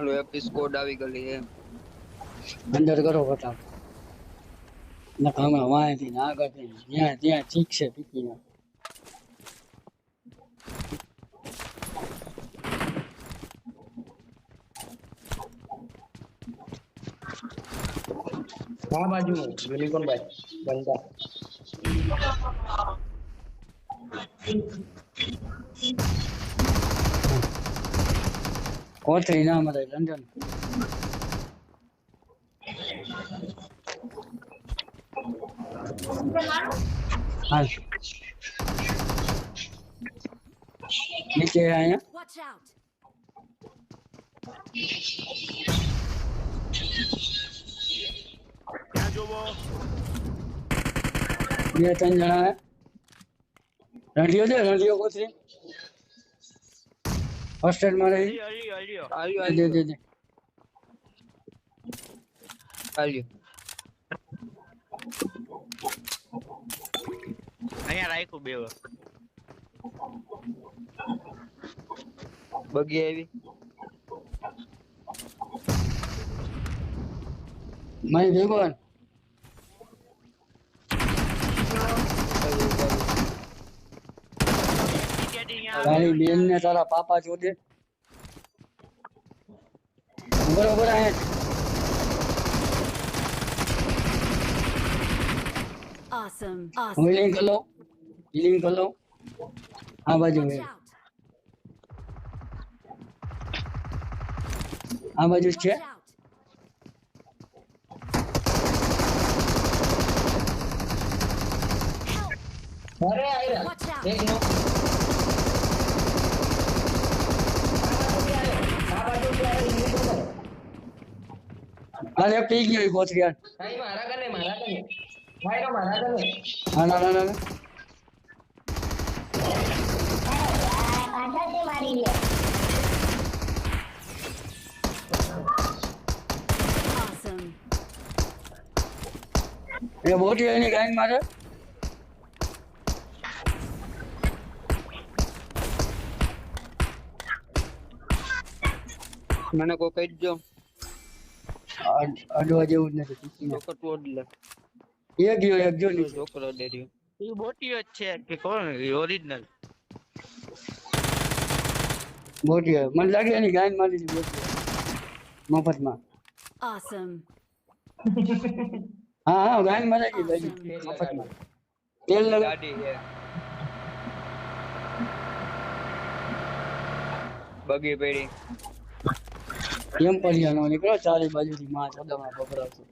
હાલો AP squad આવી ગયેલી છે અંદર કરો ફટાફટ નકર હમણાં વાંયથી ને આગળથી ને જ્યાં ત્યાં ચીકશે પીકીને હા બાજુ યુનિકોર્ન ભાઈ બનતા કોથળી ના મળે લંડન. હાલ નીચે જોવો? બે ત્રણ જણા હે રંઢિયો દે રંઢિયો કોથળી? એડમાં રહી? આલ્યો આલ્યો આલ્યો આવ્યો દે દે દે અહીંયા રાખ્યું બે બગી આવી. મારી ભેગો હે. તારી બેન ને તારા પાપા ચોદે બરોબર અહીંયા Awesome. Awesome. હિલિંગ કરો હિલિંગ કરો આ બાજુ Watch હે. out! આ બાજુ જ છે Watch out! Help! અરે આયરા Watch out! એક નો આ બાજુ થી આવે યુનિકોર્ન અરે પી ગયો ઈ કોથળી યાર ભાઈ મારા કને મારા કને ભાઈ નો મારા કને હા ના ના ના Awesome. એ મોટી એની ગાઈન મારે મને કોઈ કહી દો અડ- અડવા જેવું જ નથી પીકીને. જોકર ટોડ લે એક ગયો એક ગયો નીચે. જોકર અડે રહ્યો. એ બોટીઓ જ છે કે કોણ? ઓરિજિનલ મોટી હે. મને લાગે એની ગાઈન મારી દીધી મોટી હે. મફતમાં. Awesome. હા હા ગાઈન મારી દીધી ભાઈ મફતમાં. તેલ લગા ગાડી છે. બગી પડી. એમ પરિયાનો નીકળો ચારે બાજુથી માં ચોદામાં છે.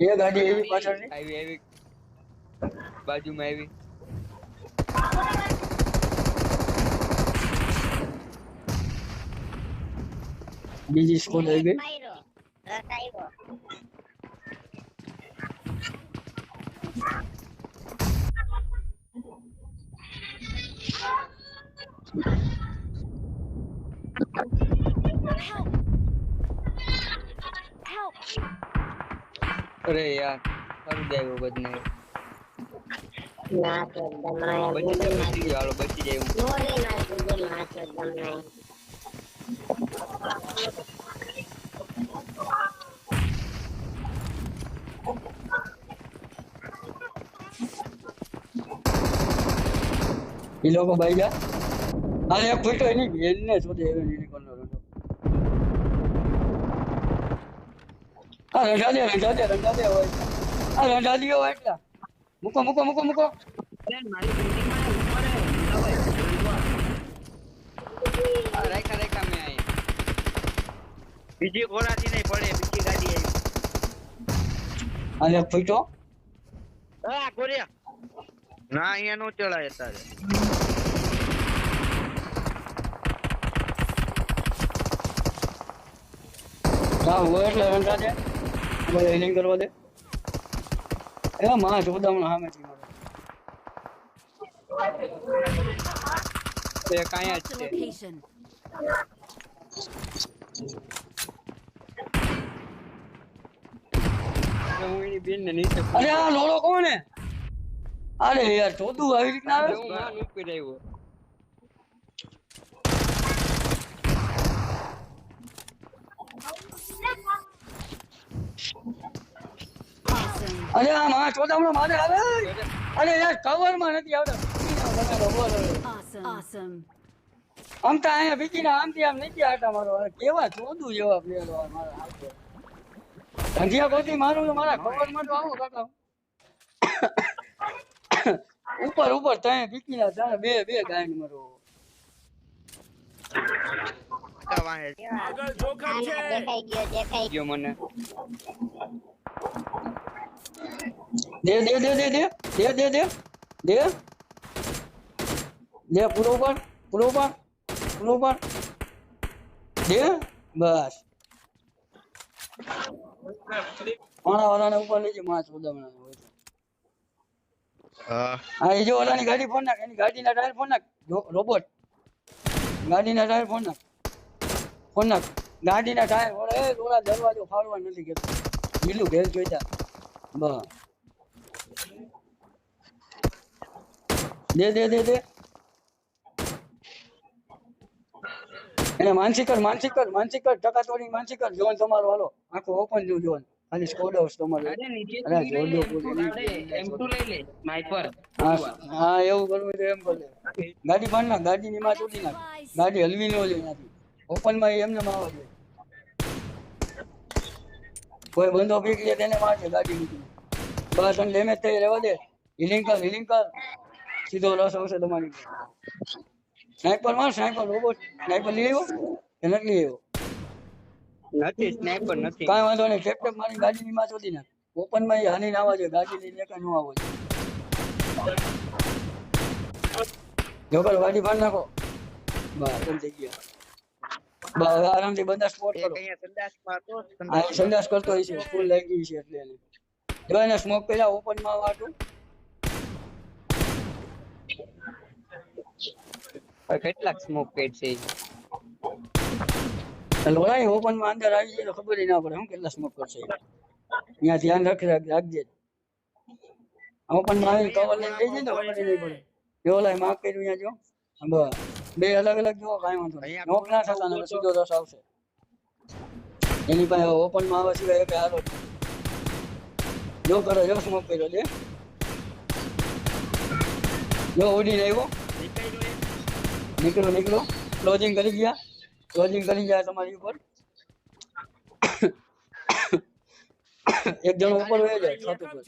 એ ગાડી એવી પાછળ આવી આવી. બાજુમાં આવી. બીજી સ્કૂલ આવી ગઈ? Help! અરે યાર સારું જાય બદને ના તો દમરાય બચી બચી ગયો બચી જાય હું. ના સુધી માં તો એ લોકો ભાઈ ગયા અરે ફૂટો એની ગેલ ને શોધે એવી યુનિકોર્ન નો રંડો આ રંડા દે રંડા દે રંડા દે હોય. આ રંડા દિયો હોય એટલા. મૂકો મૂકો મૂકો મૂકો. આ રાખ્યા રાખ્યા મેં અહીં બીજી ઘોડાથી નહીં પડે બીજી ગાડી આવી અને ફૂટો હા કોરિયા ના અહીંયા નો ચડાય તારે હા હોય એટલે રંડા દે મને હિલિંગ કરવા દે. એ માં જોદામણ હામે થી મારે એ કાયા જ છે. હું એની બેન ને નીચે અરે આ લોડો કોણ હે અરે યાર ચોદું આવી રીતના આવે હું આ નુપી રહ્યો અરે આ માં ચોદામણો મારે આવે અરે યાર કવરમાં નથી આવતા. આમ તો અહીંયા બીજીને આમથી આમ નથી આટા મારો કેવા ચોદું જેવા પ્લેયર મારા. ધંધિયા ગોતી મારું મારા કવર તો આવો ઉપર ઉપર ત્યાં બીકીના ત્યાં બે બે ગાયન મારો કા જોખમ છે. દેખાઈ ગયો દેખાઈ ગયો મને. દે દે દે દે દે દે દે દે દે દે પૂરો પર પૂરો પર પૂરો પર દે બસ. વાળાને ઉપર લેજે માં ચોદામણા હોય હા. હા એ જો ઓલાની ગાડી ફોન નાખ એની ગાડીના ટાયર ફોન નાખ રોબોટ. ગાડીના ટાયર ફોન નાખ. નાખ ગાડીના ટાયર એ ઓલા દરવાજો ફાડવા નથી કેતો લીલું ઘેર જોઈતા બસ. દે દે દે દે. એને માનસિક કર માનસિક કર માનસિક કર ટકા તોડી માનસિક કર જોન તમારો હાલો. આખો ઓપન જો જોન. ખાલી સ્કોડ હાઉસ તમારો. અરે નીચે અરે લઈ લે, જોજો M2 લાવડે, M2 લઈ લે સ્નાઈપર હા હા એવું કરવું તો એમ કર ગાડી પાડ ગાડી ગાડીની માં તૂટી નાખ. ગાડી હલવી ન જોઈએ ત્યાંથી ઓપનમાં એમને મારવા જોઈએ કોઈ બંદો પીક લે તેને મારશે ગાડી મૂકી બસ અને ડેમેજ થઈ રહેવા દે. હિલિંગ કર હિલિંગ કર. સીધો રસ આવશે તમારી સ્નાઈપર માર સ્નાઈપર રોબોટ સ્નાઈપર લઈ આવ્યો કે નથી લઈ આવ્યો? નથી સ્નાઈપર નથી. કાંઈ વાંધો નહીં કેપ્ટન મારી ગાડીની માં ચોદી નાખ. ઓપનમાં હાની ના આવવા જોઈએ ગાડી લઈને એક ન આવવો જોઈએ જો કરો ગાડી ભાર નાખો. બસ થઈ ગયા. આરામથી બધા સ્પોર્ટ કરો અહીંયા સંડાસમાં તો આ એ સંડાસ. ફૂલ લાગી છે એટલે એને. જો એને સ્મોક પેલા ઓપનમાં વાટું. કેટલાક સ્મોક પેડ છે? લોડાઈ ઓપનમાં અંદર આવી જાય તો ખબર ના પડે હું કેટલા સ્મોક કરશે. અહીંયા ધ્યાન રાખી રાખ- રાખજે. ઓપનમાં આવીને કવર લઈને લઈ જાય ને તો ખબર નહીં પડે. જો લાઈ માફ કર્યું અહીંયા જો. બસ. બે અલગ અલગ જો કાઈ વાંધો નહીં. નોક ના થતા ને સીધો રસ આવશે. એની પાસે ઓપનમાં આવે સિવાય એક હાલો. જો કરો જો સ્મોક કર્યો દે જો ઉડીને આવ્યો નીકળો નીકળો. ક્લોઝિંગ કરી ગયા. ક્લોઝિંગ કરી ગયા તમારી ઉપર. એક જણો ઉપર વહી જાય છત ઉપર.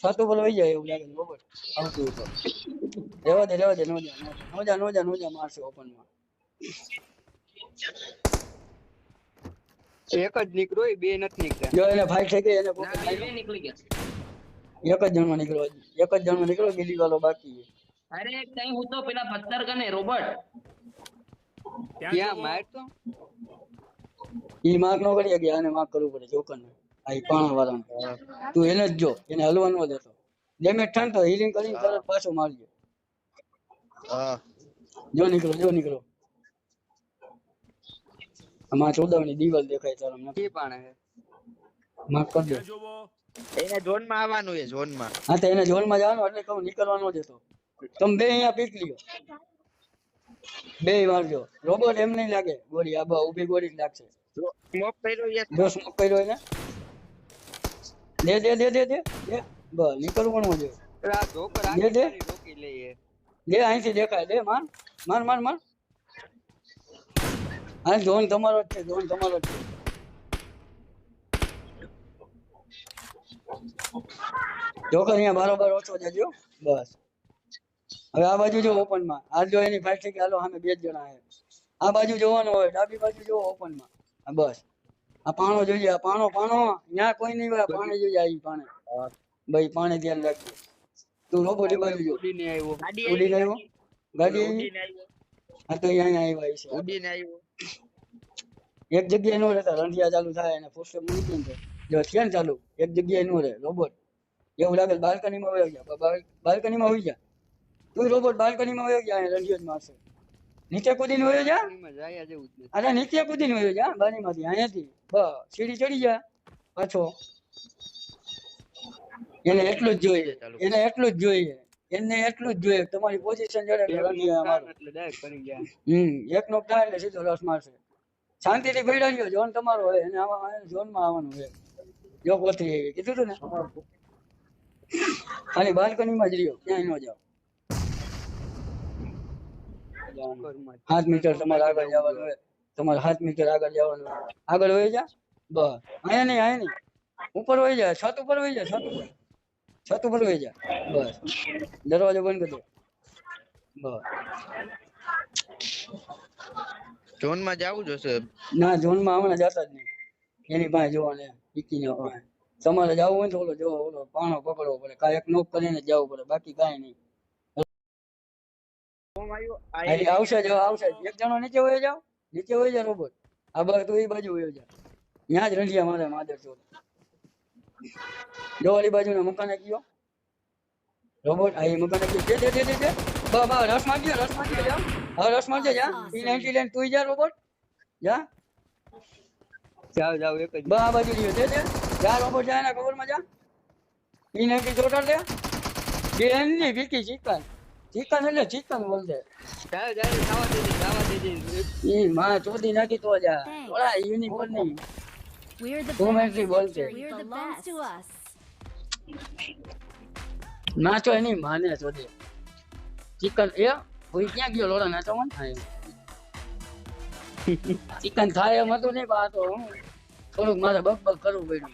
છત ઉપર વહી જાય એવું લાગે બરોબર? આવતું તો રેવા દે રેવા દે નો જા નો જા નો જા નો જા મારશે ઓપનમાં એક જ નીકળ્યો બે નથી નીકળ્યા. જો એને ફાઈટ થઈ ગઈ એને. બે નીકળી ગયા એક જ જણમાં નીકળો હજી. એક જ જણમાં નીકળો ગીલી વાળો બાકી છે. અરે કઈ હું તો પેલા પથ્થર કને રોબર્ટ? ત્યાં માર તો? ઈ માર્ક નો કરી ગયા અને માર્ક કરવું પડે જોકર ને આ ઈ વરણ તું એને જ જો એને હલવાનો જ હતો. ડેમેજ થાય તો હીલિંગ કરીને તરત પાછો મારજો. હા. જો નીકળો જો નીકળો. આમાં ચોદાવની દિવાલ દેખાય તારા મને એ પાણે માફ કરજો. દો એને ઝોનમાં આવવાનું છે ઝોનમાં. હા તો એને ઝોનમાં જવાનું એટલે કહું નીકળવાનો જ દેતો તમે બે અહીંયા પીક લ્યો. બે મારજો રોબોટ એમ નહીં લાગે. ગોળી આબા ઊભી ઊભી ગોળી જ લાગશે. સ્મોક કર્યો યસ જો સ્મોક કર્યો એને. દે દે દે દે દે. દે. બસ નીકળવું પણ જોઈએ આ જોકર દે, આખી દે. ગાડી રોકી લઈએ. દે અહીંથી દેખાય. દે માર. માર માર માર. હા ઝોન તમારો જ છે ઝોન તમારો જ છે. જોકર અહીંયા બારોબાર ઓછો જજો બસ. હવે આ બાજુ જો ઓપનમાં આ જો એની ફાઈટ થઈ કે હાલો સામે બે જ જણા છે આ બાજુ જોવાનું હોય ડાબી બાજુ જો ઓપનમાં હા, બસ. આ પાણો જોઈએ આ પાણો પાણો. ન્યા કોઈ નહીં હોય પાણી જોઈએ આવી પાણે. ભાઈ પાણી ધ્યાન રાખજો. તું રોબોટ એ બાજુ જો ઉડીને આવ્યો. ઉડીને આવ્યો? ગાડી? આવી ઉડીને આવ્યો. હા તો અહીંયા આવ્યા છે ઉડીને આવ્યો. એક જગ્યાએ નો રહેતા રંધિયા ચાલુ થાય અને પોસ્ટર મૂકી દે જો છે ચાલુ એક જગ્યાએ નો રહે રોબોટ. એવું લાગે બાલ્કની માં વયો ગયા. બાલ્કની માં હોઈ ગયા. તું રોબોટ બાલ્કની માં વયો ગયા અહીંયા રંધિયો જ મારશે નીચે કૂદીને વયો જા. અરે નીચે કૂદીને વયો જા બારી માંથી અહીંયાથી. બસ સીડી ચડી જા પાછો. એને એટલું જ જોઈએ એને એટલું જ જોઈએ એને એટલું જ જોઈએ. તમારી પોઝિશન જડે ગયા. હમ એક નો થાય એટલે સીધો રસ મારશે. શાંતિથી ભેડા રહ્યો જોન તમારો હોય એને આમાં ઝોનમાં આવવાનું હોય. જો કોથરી આવી કીધું તું ને. ખાલી બાલ્કનીમાં જ રહ્યો ક્યાંય ન જાઓ. સાત મીટર તમારે આગળ જવાનું હોય. તમારે સાત મીટર આગળ જવાનું આગળ વહી જા. બસ. અહીંયા નહીં અહીંયા નહીં. ઉપર વહી જા. છત ઉપર વહી જા છત ઉપર. છત ઉપર વહી જા. બસ. દરવાજો બંધ કરી દો. બસ. ઝોનમાં જવું જોશે ના ઝોનમાં હમણાં જતા જ નહીં. એની પાસે જોવાને ઈકીને પાસે તમારે જવું હોય ને તો ઓલો જો ઓલો પાણો પકડવો પડે. કાંઈ એક નોક કરીને જવું પડે. બાકી કાંઈ નહીં. એટલે આવશે જો આવશે. એક જણો નીચે હોય જાવ નીચે હોય જા રોબોટ આ બાજુ તું એ બાજુ હોય જા ત્યાં જ રંડિયા મારે માદર ચોર. જો ઓલી બાજુના મકાને ગયો રોબોટ આ એ મકાને ગયો દે દે દે દે બા બા રસ માંગજો રસ માંગજો જા હવે રસ મારજે જા. ઈ નાઇન્ટી લેન તું જા રોબોટ જા. જાવ જાવ એક જ બા આ બાજુ રહ્યો. દે દે જા રોબોટ જા એના કવરમાં જા. ઈ નાઇન્ટી ચોટાડ દે. બેનની વિકી ચિકન ચિકન એટલે ચિકન બોલશે જાઓ જાઓ ખાવા દેજે ખાવા દેજે ઈ માં ચોદી નાખી તો જા. ઓલા યુનિકોર્નની. To us. નાચો એની માને ચોદી. ચિકન એ કોઈ ક્યાં ગયો? લોડા નાચો મન થાય? ચિકન થાય એમ હતું નહીં પણ તો હું. થોડુંક મારે બક બક કરવું પડ્યું.